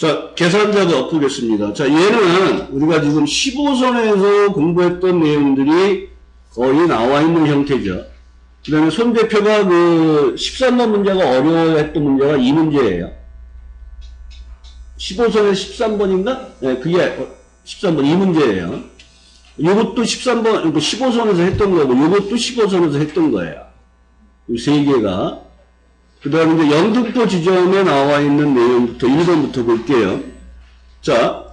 자, 계산자가 보겠습니다. 자, 얘는 우리가 지금 15선에서 공부했던 내용들이 거의 나와 있는 형태죠. 그 다음에 손 대표가 그 13번 문제가 어려워했던 문제가 이 문제예요. 15선에 13번인가? 네, 그게 13번 이 문제예요. 이것도 13번, 15선에서 했던 거고, 이것도 15선에서 했던 거예요. 이 세 개가. 그 다음에 이제 영등포 지점에 나와 있는 내용부터 1번부터 볼게요. 자,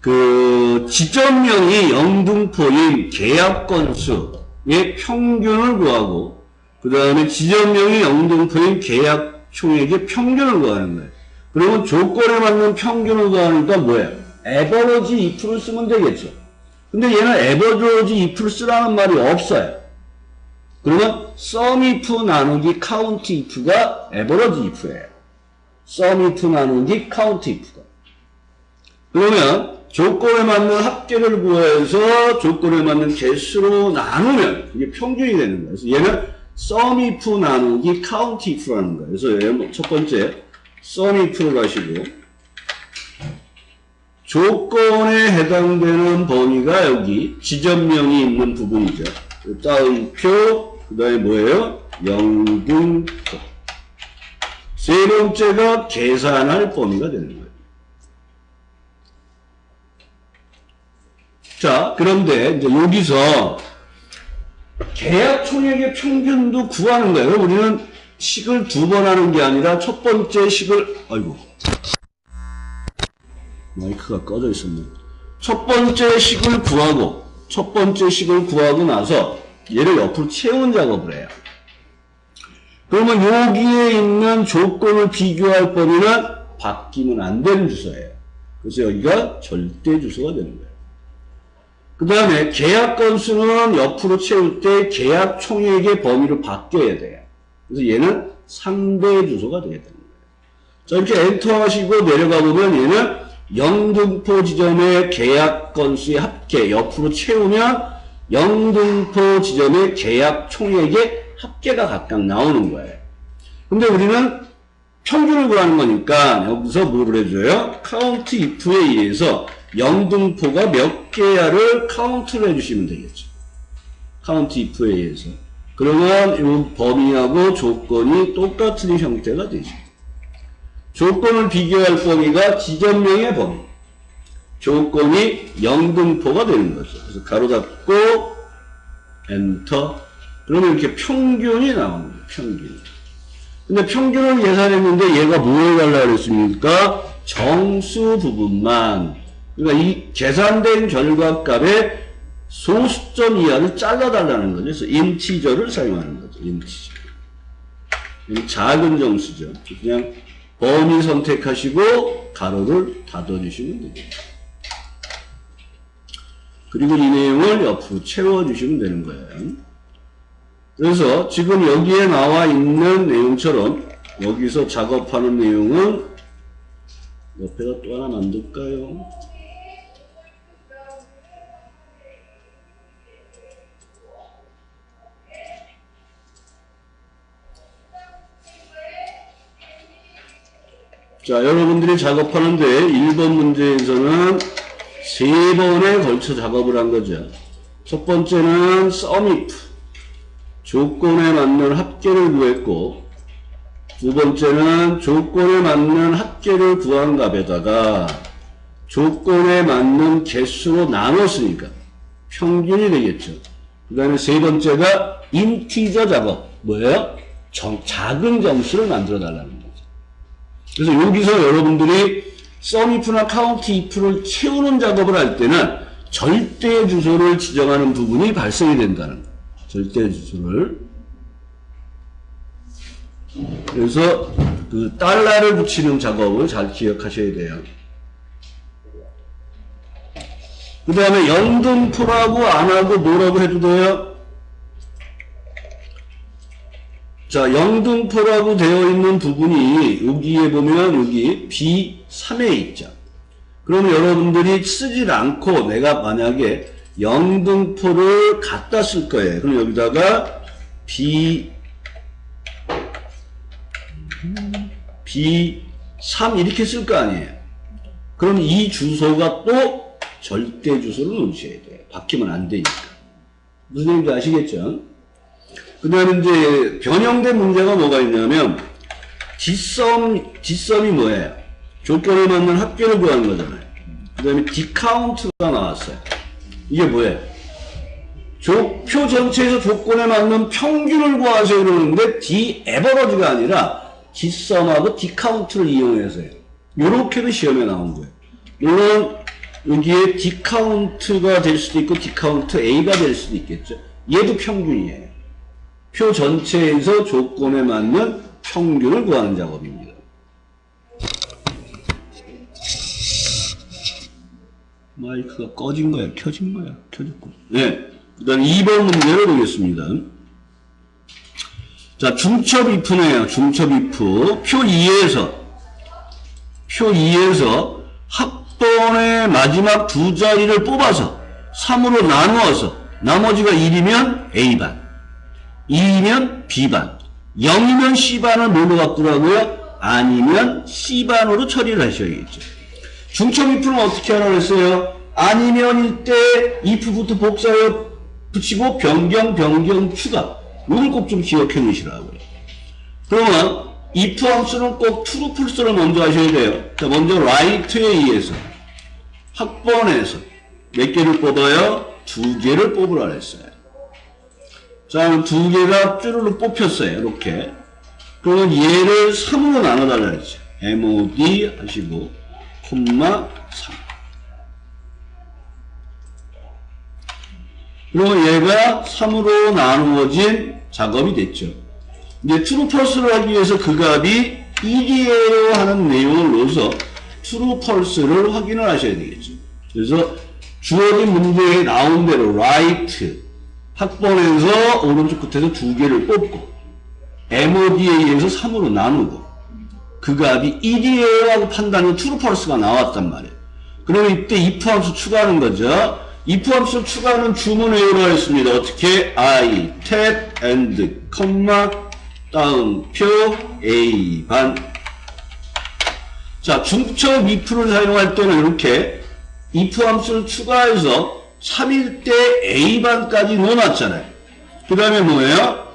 그 지점명이 영등포인 계약 건수의 평균을 구하고 그 다음에 지점명이 영등포인 계약 총액의 평균을 구하는 거예요. 그러면 조건에 맞는 평균을 구하니까 뭐예요? 에버러지 2%를 쓰면 되겠죠. 근데 얘는 에버러지 2%를 쓰라는 말이 없어요. 그러면 sum if 나누기 count if가 에버러지 if예요. sum if 나누기 count if가. 그러면 조건에 맞는 합계를 구해서 조건에 맞는 개수로 나누면 이게 평균이 되는 거예요. 얘는 sum if 나누기 count if라는 거예요. 그래서 얘는 첫 번째 sum if로 가시고 조건에 해당되는 범위가 여기 지점명이 있는 부분이죠. 따옴표 그 다음에 뭐예요? 영등포 세 번째가 계산할 범위가 되는 거예요. 자, 그런데 이제 여기서 계약 총액의 평균도 구하는 거예요. 우리는 식을 두 번 하는 게 아니라 첫 번째 식을, 아이고. 마이크가 꺼져 있었네. 첫 번째 식을 구하고, 첫 번째 식을 구하고 나서 얘를 옆으로 채운 작업을 해요. 그러면 여기에 있는 조건을 비교할 범위는 바뀌면 안 되는 주소예요. 그래서 여기가 절대 주소가 되는 거예요. 그 다음에 계약 건수는 옆으로 채울 때 계약 총액의 범위로 바뀌어야 돼요. 그래서 얘는 상대 주소가 되어야 되는 거예요. 자, 이렇게 엔터 하시고 내려가 보면 얘는 영등포 지점의 계약 건수의 합계 옆으로 채우면 영등포 지점의 계약 총액의 합계가 각각 나오는 거예요. 근데 우리는 평균을 구하는 거니까 여기서 뭐를 해줘요? 카운트 if에 의해서 영등포가 몇 개야를 카운트를 해주시면 되겠죠. 카운트 if에 의해서. 그러면 이 범위하고 조건이 똑같은 형태가 되죠. 조건을 비교할 범위가 지점명의 범위. 조건이 영등포가 되는 거죠. 그래서 가로 닫고 엔터. 그러면 이렇게 평균이 거예요. 평균. 근데 평균을 계산했는데 얘가 뭐 해달라 그랬습니까? 정수 부분만. 그러니까 이 계산된 결과값의 소수점 이하를 잘라달라는 거죠. 그래서 인티저를 사용하는 거죠. 인티저. 작은 정수죠. 그냥 범위 선택하시고 가로를 닫아주시면 되죠. 그리고 이 내용을 옆으로 채워주시면 되는 거예요. 그래서 지금 여기에 나와 있는 내용처럼 여기서 작업하는 내용은 옆에다 또 하나 만들까요? 자, 여러분들이 작업하는데 1번 문제에서는 세 번에 걸쳐 작업을 한 거죠. 첫 번째는 sum if 조건에 맞는 합계를 구했고 두 번째는 조건에 맞는 합계를 구한 값에다가 조건에 맞는 개수로 나눴으니까 평균이 되겠죠. 그 다음에 세 번째가 인티저 작업 뭐예요? 정, 작은 정수를 만들어 달라는 거죠. 그래서 여기서 여러분들이 썸이프나 카운트 이프를 채우는 작업을 할 때는 절대 주소를 지정하는 부분이 발생이 된다는 거예요. 절대 주소를. 그래서 그 달러를 붙이는 작업을 잘 기억하셔야 돼요. 그 다음에 영등포라고 안 하고 뭐라고 해도 돼요? 자, 영등포라고 되어 있는 부분이 여기에 보면 여기 B3에 있죠. 그러면 여러분들이 쓰질 않고 내가 만약에 영등포를 갖다 쓸 거예요. 그럼 여기다가 B B3 이렇게 쓸 거 아니에요. 그럼 이 주소가 또 절대 주소를 놓으셔야 돼요. 바뀌면 안 되니까. 무슨 얘기인지 아시겠죠? 그 다음에 이제 변형된 문제가 뭐가 있냐면 뒷섬, 뒷섬이 뭐예요? 조건에 맞는 합계를 구하는 거잖아요. 그 다음에 디카운트가 나왔어요. 이게 뭐예요? 조, 표 전체에서 조건에 맞는 평균을 구하세요 그러는데 디 에버러지가 아니라 뒷섬하고 디카운트를 이용해서요. 요렇게도 시험에 나온 거예요. 물론 여기에 디카운트가 될 수도 있고 디카운트 A가 될 수도 있겠죠. 얘도 평균이에요. 표 전체에서 조건에 맞는 평균을 구하는 작업입니다. 마이크가 꺼진 거야? 켜진 거야? 켜졌고. 네. 그 다음 2번 문제를 보겠습니다. 자, 중첩 if네요. 중첩 if. 표 2에서, 표 2에서 학번의 마지막 두 자리를 뽑아서 3으로 나누어서 나머지가 1이면 A반, 2이면 B반, 0이면 C반을 뭘로 바꾸라고요? 아니면 C반으로 처리를 하셔야겠죠. 중첩 if는 어떻게 하라고 했어요? 아니면일 때 if부터 복사해 붙이고 변경, 변경, 추가. 이걸 꼭 좀 기억해 놓으시라고요. 그러면 if 함수는 꼭 true, false를 먼저 하셔야 돼요. 자, 먼저 right에 의해서 학번에서 몇 개를 뽑아요? 두 개를 뽑으라 그랬어요. 자, 두 개가 쭈르륵 뽑혔어요. 이렇게. 그러면 얘를 3으로 나눠달라 그랬죠. mod 하시고, 콤마 3. 그러면 얘가 3으로 나누어진 작업이 됐죠. 이제 true, false를 하기 위해서 그 값이 1이에요 하는 내용을 넣어서 true, false를 확인을 하셔야 되겠죠. 그래서 주어진 문제에 나온 대로 right 학번에서 오른쪽 끝에서 두 개를 뽑고 MOD에 의해서 3으로 나누고 그 값이 1이에요 하고 판단은 true, false가 나왔단 말이에요. 그러면 이때 if 함수 추가하는 거죠. if 함수 추가하는 주문 외우라 했습니다. 어떻게? I, 탭, and, 컴마, 다음표, A, 반. 자, 중첩 if를 사용할 때는 이렇게 if 함수를 추가해서 3일 때 A반까지 넣어놨잖아요. 그 다음에 뭐예요?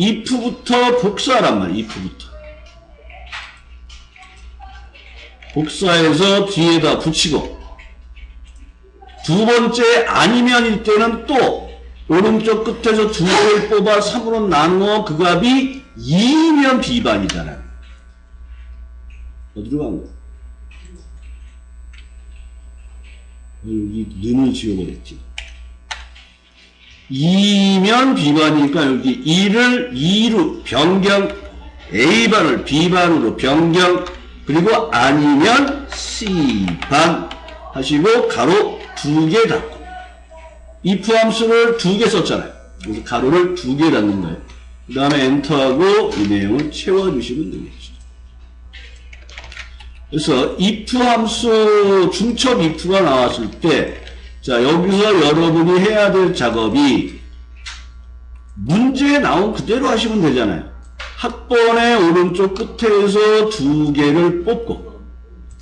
if부터 복사란 말이에요. if부터. 복사해서 뒤에다 붙이고 두 번째 아니면일 때는 또 오른쪽 끝에서 두 개를 뽑아 3으로 나누어 그 값이 2면 비반이잖아요. 어디로 간 거야? 여기 눈을 지워버렸지. 2면 B반이니까 여기 2를 2로 변경, A반을 B반으로 변경, 그리고 아니면 C반 하시고 가로 두 개 닫고. if 함수를 두 개 썼잖아요. 그래서 가로를 두 개 닫는 거예요. 그 다음에 엔터하고 이 내용을 채워주시면 되겠죠. 그래서 if 함수 중첩 if가 나왔을 때, 자, 여기서 여러분이 해야 될 작업이 문제에 나온 그대로 하시면 되잖아요. 학번의 오른쪽 끝에서 두 개를 뽑고,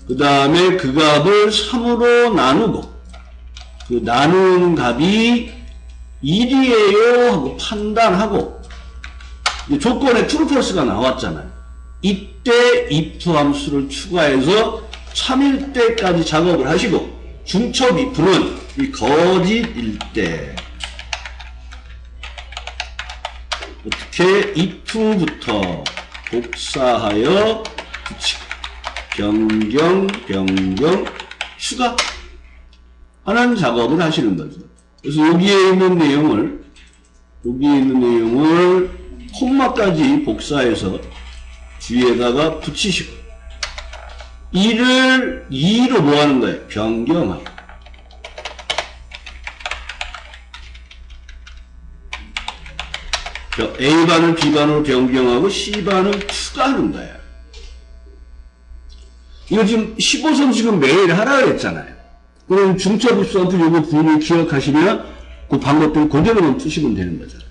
그 다음에 그 값을 3으로 나누고, 그 나누는 값이 1이에요 하고 판단하고, 조건에 true, false가 나왔잖아요. 이 때 if 함수를 추가해서 3일 때까지 작업을 하시고 중첩 if는 이 거짓일 때 어떻게 if부터 복사하여 변경 변경 추가 하는 작업을 하시는 거죠. 그래서 여기에 있는 내용을 여기에 있는 내용을 콤마까지 복사해서 뒤에다가 붙이시고 1을 2로 뭐 하는 거예요? 변경하고 A반을 B반으로 변경하고 C반을 추가하는 거예요. 이거 지금 15선 지금 매일 하라 그랬잖아요. 그럼 중첩 입수한테 요거 부분을 기억하시면 그 방법대로 그대로만 푸시면 되는 거잖아요.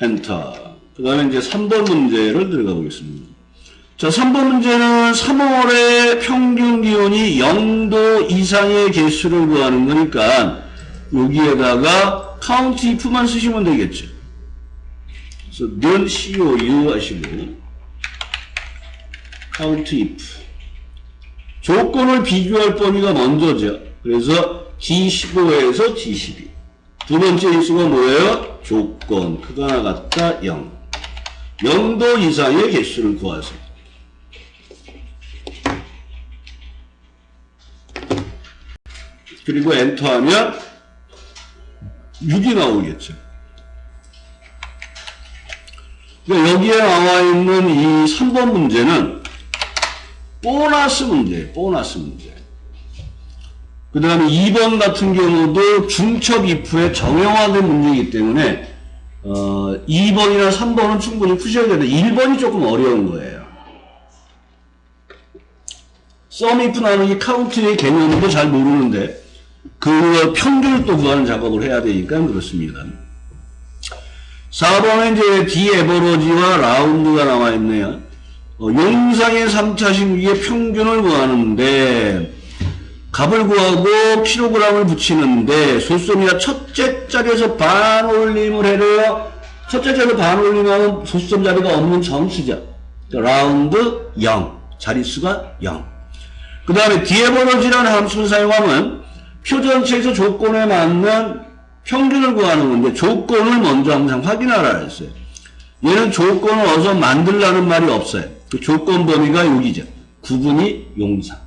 엔터. 그 다음에 이제 3번 문제를 들어가 보겠습니다. 자, 3번 문제는 3월의 평균 기온이 0도 이상의 개수를 구하는 거니까 여기에다가 카운트 if만 쓰시면 되겠죠. 그래서 늘 COU 하시고 카운트 if 조건을 비교할 범위가 먼저죠. 그래서 D15에서 D12 두 번째 인수가 뭐예요? 조건 크가 하나 같다 0 0도 이상의 개수를 구하세요. 그리고 엔터하면 6이 나오겠죠. 그러니까 여기에 나와 있는 이 3번 문제는 보너스 문제, 보너스 문제. 그 다음에 2번 같은 경우도 중첩 if의 정형화된 문제이기 때문에 어, 2번이나 3번은 충분히 푸셔야 되는데 1번이 조금 어려운 거예요. 썸 if 나누기 카운트의 개념도 잘 모르는데 그 평균을 또 구하는 작업을 해야 되니까 그렇습니다. 4번에 이제 디에버러지와 라운드가 나와 있네요. 어, 용상의 3차 신기의 평균을 구하는데 값을 구하고 킬로그램을 붙이는데 소수점이야 첫째 자리에서 반 올림을 해요. 첫째 자리에서 반 올림하면 소수점 자리가 없는 정수죠. 라운드 0, 자릿수가 0. 그 다음에 디에버러지라는 함수를 사용하면 표 전체에서 조건에 맞는 평균을 구하는 건데 조건을 먼저 항상 확인하라 했어요. 얘는 조건을 어서 만들라는 말이 없어요. 그 조건 범위가 여기죠. 구분이 용상.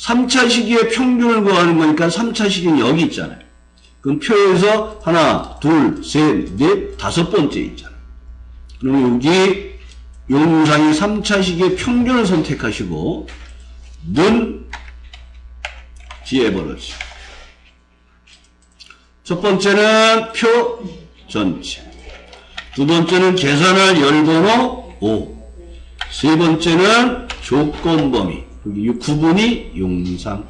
3차 시기의 평균을 구하는 거니까 3차 시기는 여기 있잖아요. 그럼 표에서 하나, 둘, 셋, 넷, 다섯 번째 있잖아요. 그러면 여기 용상이 3차 시기의 평균을 선택하시고 는 버릇이. 첫 번째는 표 전체. 두 번째는 계산할 열번호 5. 세 번째는 조건 범위. 여기 이 구분이 용상.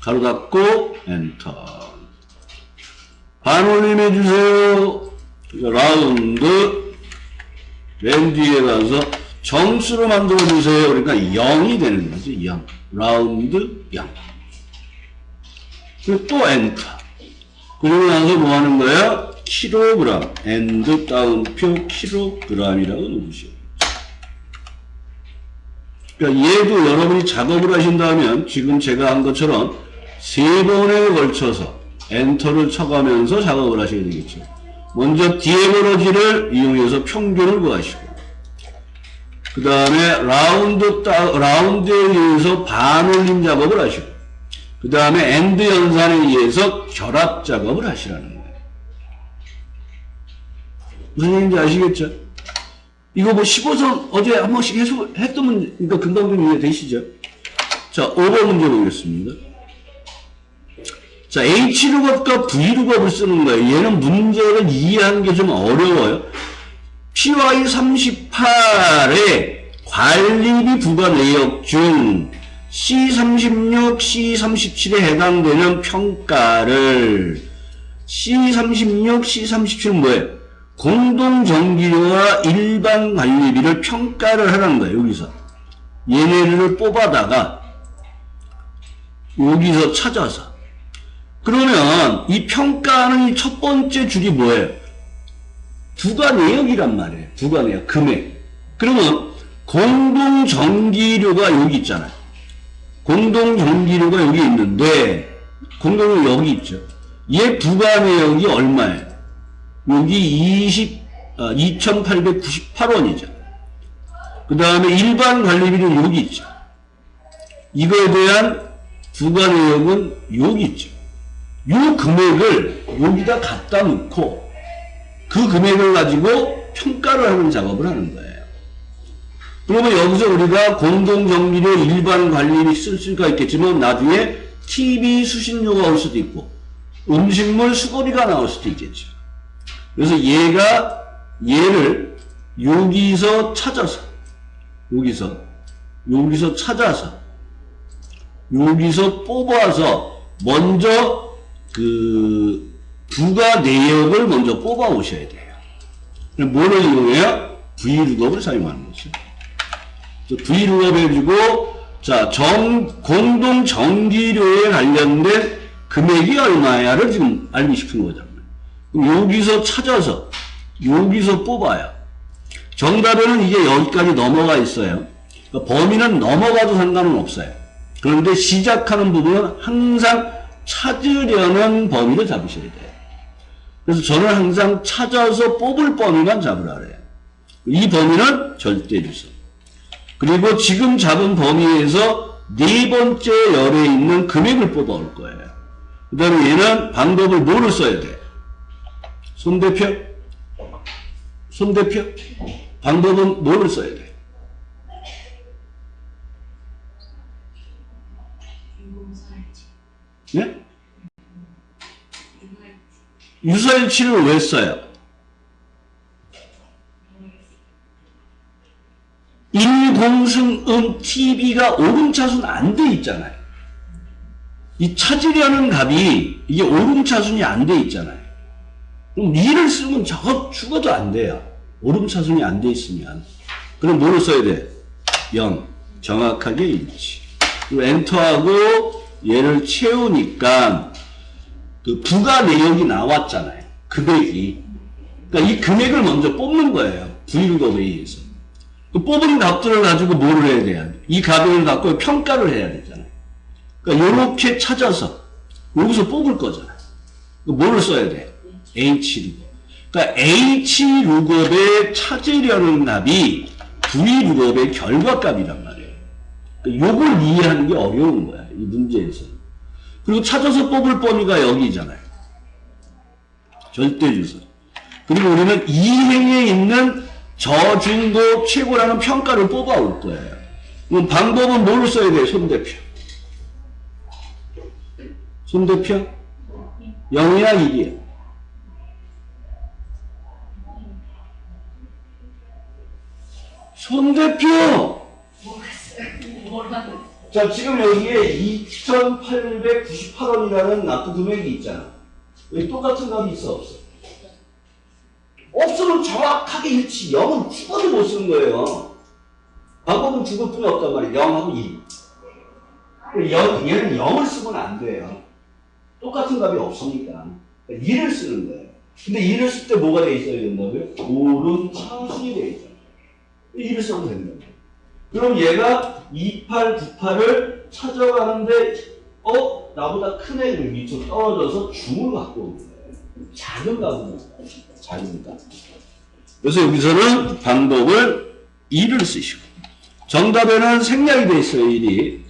가로 닫고 엔터. 반 올림 해 주세요. 라운드 맨 뒤에 가서 정수로 만들어 주세요. 그러니까 0이 되는 거지. 0. 라운드 0. 그리고 또 엔터. 그리고 나서 뭐 하는 거야? 킬로그램. 엔드 다운표 킬로그램이라고 누르시오. 그러니까 얘도 여러분이 작업을 하신다면 지금 제가 한 것처럼 세 번에 걸쳐서 엔터를 쳐가면서 작업을 하셔야 되겠죠. 먼저 디에버러지를 이용해서 평균을 구하시고 그 다음에 라운드 따, 라운드에 의해서 반올림 작업을 하시고 그 다음에 엔드 연산에 의해서 결합 작업을 하시라는 거예요. 무슨 얘기인지 아시겠죠? 이거 뭐 15선 어제 한 번씩 했던 문제니까 금방 좀 이해되시죠? 자, 5번 문제 보겠습니다. 자, H루겁과 V루겁을 쓰는 거예요. 얘는 문제를 이해하는 게 좀 어려워요. PY38의 관리비 부과 내역 중 C36, C37에 해당되는 평가를 C36, C37은 뭐예요? 공동정기료와 일반 관리비를 평가를 하라는 거예요, 여기서. 얘네를 뽑아다가 여기서 찾아서 그러면 이 평가는 이첫 번째 줄이 뭐예요? 부가 내역이란 말이에요. 부가 내역, 금액. 그러면 공동 전기료가 여기 있잖아요. 공동 전기료가 여기 있는데 공동료 여기 있죠. 얘 부가 내역이 얼마예요? 여기 20, 아, 2,898원이죠. 그 다음에 일반 관리비는 여기 있죠. 이거에 대한 부가 내역은 여기 있죠. 요 금액을 여기다 갖다 놓고 그 금액을 가지고 평가를 하는 작업을 하는 거예요. 그러면 여기서 우리가 공동정비료 일반 관리비 쓸 수가 있겠지만 나중에 TV 수신료가 올 수도 있고 음식물 수거비가 나올 수도 있겠죠. 그래서 얘가 얘를 여기서 찾아서 여기서 여기서 찾아서 여기서 뽑아서 먼저 그 부가 내역을 먼저 뽑아 오셔야 돼요. 뭐를 이용해요? V룩업을 사용하는 거죠. V룩업 해주고, 자, 정, 공동 전기료에 관련된 금액이 얼마야를 지금 알고 싶은. 그럼 여기서 찾아서, 여기서 뽑아요. 정답에는 이게 여기까지 넘어가 있어요. 그러니까 범위는 넘어가도 상관은 없어요. 그런데 시작하는 부분은 항상 찾으려는 범위를 잡으셔야 돼요. 그래서 저는 항상 찾아서 뽑을 범위만 잡으라 그래요. 이 범위는 절대 주소. 그리고 지금 잡은 범위에서 네 번째 열에 있는 금액을 뽑아올 거예요. 그 다음에 얘는 방법을 뭐를 써야 돼? 손 대표? 손 대표? 방법은 뭐를 써야 돼? 네? 유사일치를 왜 써요? 1공승음 TV가 오름차순 안 돼 있잖아요. 이 찾으려는 값이 이게 오름차순이 안 돼 있잖아요. 그럼 미를 쓰면 저거 죽어도 안 돼요. 오름차순이 안 돼 있으면. 그럼 뭐를 써야 돼? 0. 정확하게 일치. 그리고 엔터하고 얘를 채우니까 그 부가 내역이 나왔잖아요. 금액이. 그러니까 이 금액을 먼저 뽑는 거예요. V룩업에 의해서. 그 뽑은 값들을 가지고 뭐를 해야 돼요? 이 값을 갖고 평가를 해야 되잖아요. 그러니까 요렇게 찾아서 여기서 뽑을 거잖아요. 그 뭐를 써야 돼? H룩업. 그러니까 H룩업에 찾으려는 값이 V룩업의 결과값이란 말이에요. 그러니까 요걸 이해하는 게 어려운 거야. 이 문제에서. 그리고 찾아서 뽑을 범위가 여기잖아요. 절대주소. 그리고 우리는 이 행에 있는 저중도 최고라는 평가를 뽑아올 거예요. 그럼 방법은 뭘로 써야 돼요? 손 대표. 손 대표? 0이야 1이야? 손 대표! 자, 지금 여기에 2,898원이라는 납부 금액이 있잖아. 여기 똑같은 값이 있어, 없어? 없으면 정확하게 일치, 0은 죽어도 못 쓰는 거예요. 방법은 죽을 뿐이 없단 말이에요. 0하고 2. 0, 얘는 0을 쓰면 안 돼요. 똑같은 값이 없으니까. 2를 쓰는 거예요. 근데 2를 쓸 때 뭐가 돼 있어야 된다고요? 오른 차순이 돼 있잖아요. 2를 써도 된다. 그럼 얘가 2898을 찾아가는데 어? 나보다 큰 애를 밑으로 떨어져서 중을 갖고 오는 거예요. 작은 작은 값. 그래서 여기서는 방법을 2를 쓰시고 정답에는 생략이 돼 있어요, 1이.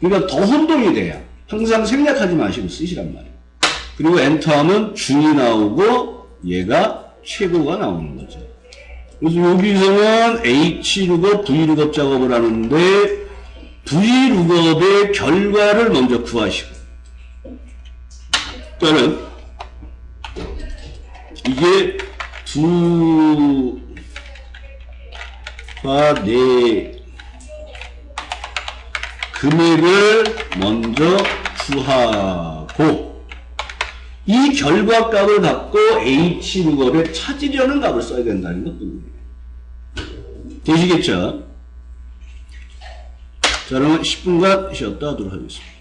그러니까 더 혼동이 돼요. 항상 생략하지 마시고 쓰시란 말이에요. 그리고 엔터하면 중이 나오고 얘가 최고가 나오는 거죠. 그래서 여기서는 H룩업, V룩업 작업을 하는데 V룩업의 결과를 먼저 구하시고 또는 이게 두와 네 금액을 먼저 구하고 이 결과값을 갖고 H룩업에 찾으려는 값을 써야 된다는 것뿐이에요. 되시겠죠? 자, 그러면 10분간 쉬었다 하도록 하겠습니다.